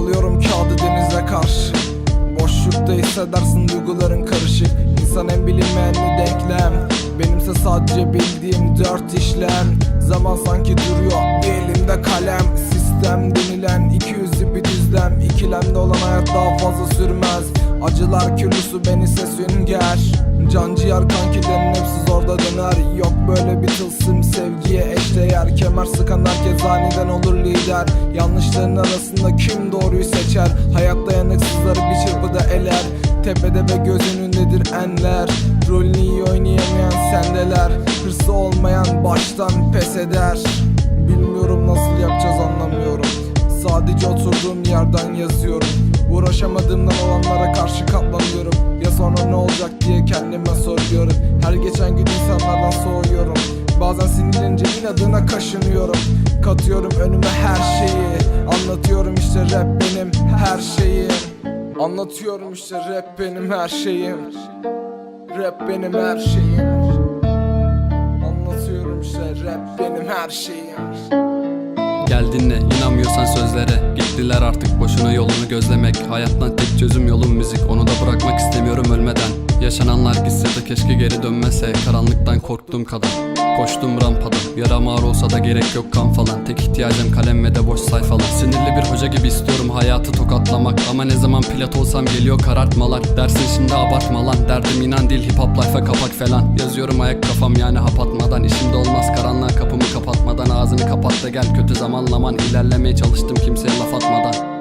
Salıyorum kağıdı denize karşı. Boşlukta hissedersin duyguların karışık. İnsan en bilinmeyenli denklem. Benimse sadece bildiğim dört işlem. Zaman sanki duruyor bir elimde kalem. Sistem denilen iki yüzü bir düzlem. İkilemde olan hayat daha fazla sürmez. Acılar küllüsü ben ise sünger Can ciğer kankilerin hepsi zorda döner. Yok böyle bir tılsım sevgiye eşdeğer. Kemer sıkan herkes aniden olur lider. Yanlışların arasında kim doğruyu seçer? Hayat dayanıksızları bir çırpıda eler. Tepede ve göz önündedir enler. Rolünü iyi oynayamayan sendeler. Hırsı olmayan baştan pes eder. Bilmiyorum nasıl yapacağız anlamıyorum. Sadece oturduğum yerden yazıyorum Uğraşamadığımdan olanlara karşı katlanıyorum. Ya sonra ne olacak diye kendime soruyorum. Her geçen gün insanlardan soğuyorum. Bazen sinirlenince inadına kaşınıyorum. Katıyorum önüme her şeyi. Anlatıyorum işte rap benim her şeyim Anlatıyorum işte rap benim her şeyim. Rap benim her şeyim. Anlatıyorum işte rap benim her şeyim Gel dinle inanmıyorsan sözlere. Gittiler artık boşuna yolunu gözlemek. Hayattan tek çözüm yolun müzik. Onu da bırakmak istemiyorum ölmeden. Yaşananlar gitse de keşke geri dönmese. Karanlıktan korktuğum kadar. Koştum rampada. Yaram ağır olsa da gerek yok kan falan. Tek ihtiyacım kalem ve de boş sayfalar. Sinirli bir hoca gibi istiyorum hayatı tokatlamak. Ama ne zaman pilot olsam geliyor karartmalar. Dersin şimdi abartma lan. Derdim inan değil hip hop life'a kapak falan. Yazıyorum ayak kafam yani hap atmadan. İşimde olmaz karanlığa gel kötü zamanlaman ilerlemeye çalıştım kimseye laf atmadan